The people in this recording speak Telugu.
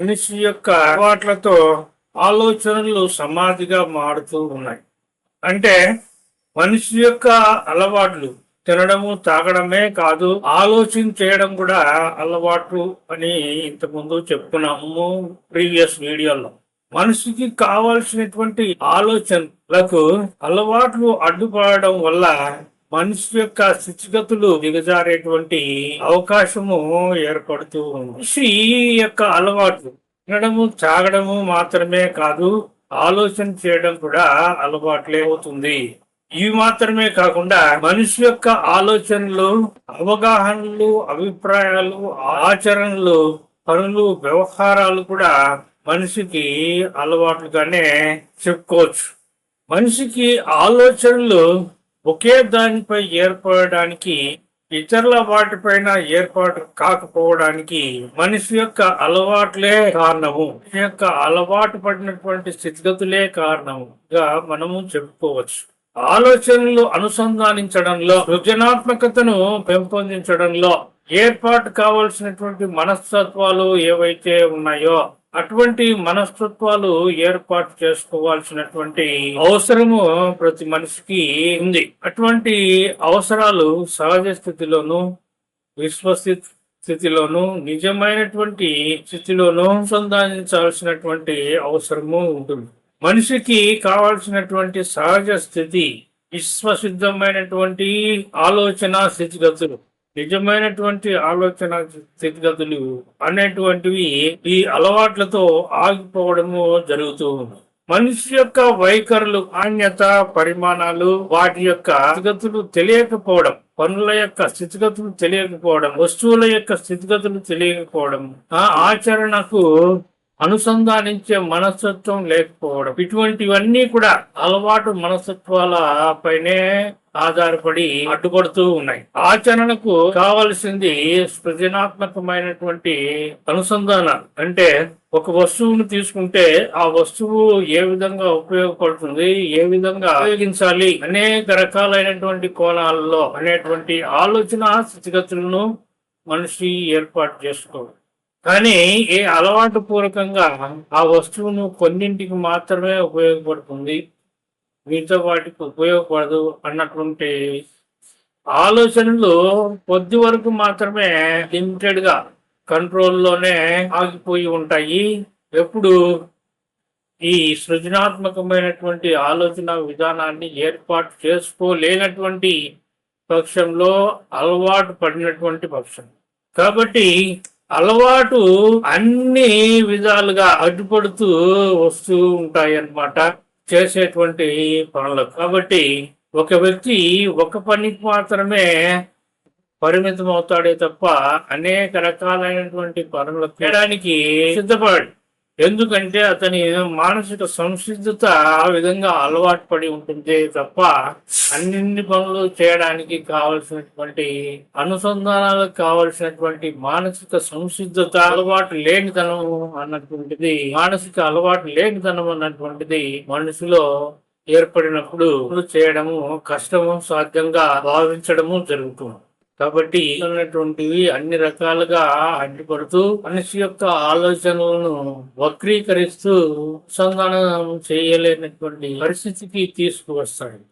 మనిషి యొక్క అలవాట్లతో ఆలోచనలు సమాధిగా మారుతూ ఉన్నాయి. అంటే మనిషి యొక్క అలవాట్లు తినడము తాగడమే కాదు ఆలోచన చేయడం కూడా అలవాటు అని ఇంతకుముందు చెప్పుకున్నాము ప్రీవియస్ వీడియోలో. మనిషికి కావాల్సినటువంటి ఆలోచనలకు అలవాట్లు అడ్డుపడడం వల్ల మనిషి యొక్క స్థితిగతులు దిగజారేటువంటి అవకాశము ఏర్పడుతూ ఉంది. మనిషి యొక్క అలవాట్లు తినడము తాగడము మాత్రమే కాదు ఆలోచన చేయడం కూడా అలవాట్లే అవుతుంది. ఇవి మాత్రమే కాకుండా మనిషి యొక్క ఆలోచనలు అవగాహనలు అభిప్రాయాలు ఆచరణలు పనులు వ్యవహారాలు కూడా మనిషికి అలవాట్లుగానే చెప్పుకోవచ్చు. మనిషికి ఆలోచనలు ఒకే దానిపై ఏర్పడడానికి ఇతరుల వాటిపైన ఏర్పాటు కాకపోవడానికి మనిషి యొక్క అలవాట్లే కారణము. యొక్క అలవాటు పడినటువంటి స్థితిగతులే కారణముగా మనము చెప్పుకోవచ్చు. ఆలోచనలు అనుసంధానించడంలో సృజనాత్మకతను పెంపొందించడంలో ఏర్పాటు కావలసినటువంటి మనస్తత్వాలు ఏవైతే ఉన్నాయో అటువంటి మనస్తత్వాలు ఏర్పాటు చేసుకోవాల్సినటువంటి అవసరము ప్రతి మనిషికి ఉంది. అటువంటి అవసరాలు సహజ స్థితిలోను విశ్వస్థితి స్థితిలోను నిజమైనటువంటి స్థితిలోను అనుసంధానించాల్సినటువంటి అవసరము ఉంటుంది. మనిషికి కావాల్సినటువంటి సహజ స్థితి విశ్వసిద్ధమైనటువంటి ఆలోచన స్థితిగతులు. నిజమైనటువంటి ఆలోచన స్థితిగతులు అనేటువంటివి ఈ అలవాట్లతో ఆగిపోవడము జరుగుతూ ఉంది. మనిషి యొక్క వైఖరులు నాణ్యత పరిమాణాలు వాటి యొక్క స్థితిగతులు తెలియకపోవడం పనుల యొక్క స్థితిగతులు తెలియకపోవడం వస్తువుల యొక్క స్థితిగతులు తెలియకపోవడం ఆ ఆచరణకు అనుసంధానించే మనస్తత్వం లేకపోవడం. ఇటువంటివన్నీ కూడా అలవాటు మనస్తత్వాల పైనే ఆధారపడి అడ్డుపడుతూ ఉన్నాయి. ఆచరణకు కావలసింది సృజనాత్మకమైనటువంటి అనుసంధానం అంటే ఒక వస్తువును తీసుకుంటే ఆ వస్తువు ఏ విధంగా ఉపయోగపడుతుంది ఏ విధంగా ఉపయోగించాలి అనేక రకాలైనటువంటి కోణాలలో అనేటువంటి ఆలోచన స్థితిగతులను మనిషి ఏర్పాటు చేసుకోవాలి. కానీ ఏ అలవాటు పూర్వకంగా ఆ వస్తువును కొన్నింటికి మాత్రమే ఉపయోగపడుతుంది. మీతో వాటికి ఉపయోగపడదు అన్నటువంటి ఆలోచనలు కొద్ది వరకు మాత్రమే లిమిటెడ్గా కంట్రోల్లోనే ఆగిపోయి ఉంటాయి. ఎప్పుడు ఈ సృజనాత్మకమైనటువంటి ఆలోచన విధానాన్ని ఏర్పాటు చేసుకోలేనటువంటి పక్షంలో అలవాటు పడినటువంటి పక్షం. కాబట్టి అలవాటు అన్ని విధాలుగా అడ్డుపడుతూ వస్తూ ఉంటాయి అన్నమాట చేసేటువంటి పనులకు. కాబట్టి ఒక వ్యక్తి ఒక పనికి మాత్రమే పరిమితం అవుతాడే తప్ప అనేక రకాలైనటువంటి పనులు చేయడానికి సిద్ధపడు ఎందుకంటే అతని మానసిక సంసిద్ధత ఆ విధంగా అలవాటు పడి ఉంటుంది తప్ప అన్ని పనులు చేయడానికి కావలసినటువంటి అనుసంధానాలకు కావలసినటువంటి మానసిక సంసిద్ధత అలవాటు లేనితనం అన్నటువంటిది మానసిక అలవాటు లేనితనం అన్నటువంటిది మనిషిలో ఏర్పడినప్పుడు చేయడము కష్టము సాధ్యంగా భావించడము జరుగుతుంది. కాబట్టి ఉన్నటువంటివి అన్ని రకాలుగా అడ్డుపడుతూ మనిషి యొక్క ఆలోచనలను వక్రీకరిస్తూ అనుసంధానం చేయలేనటువంటి పరిస్థితికి తీసుకువస్తాడు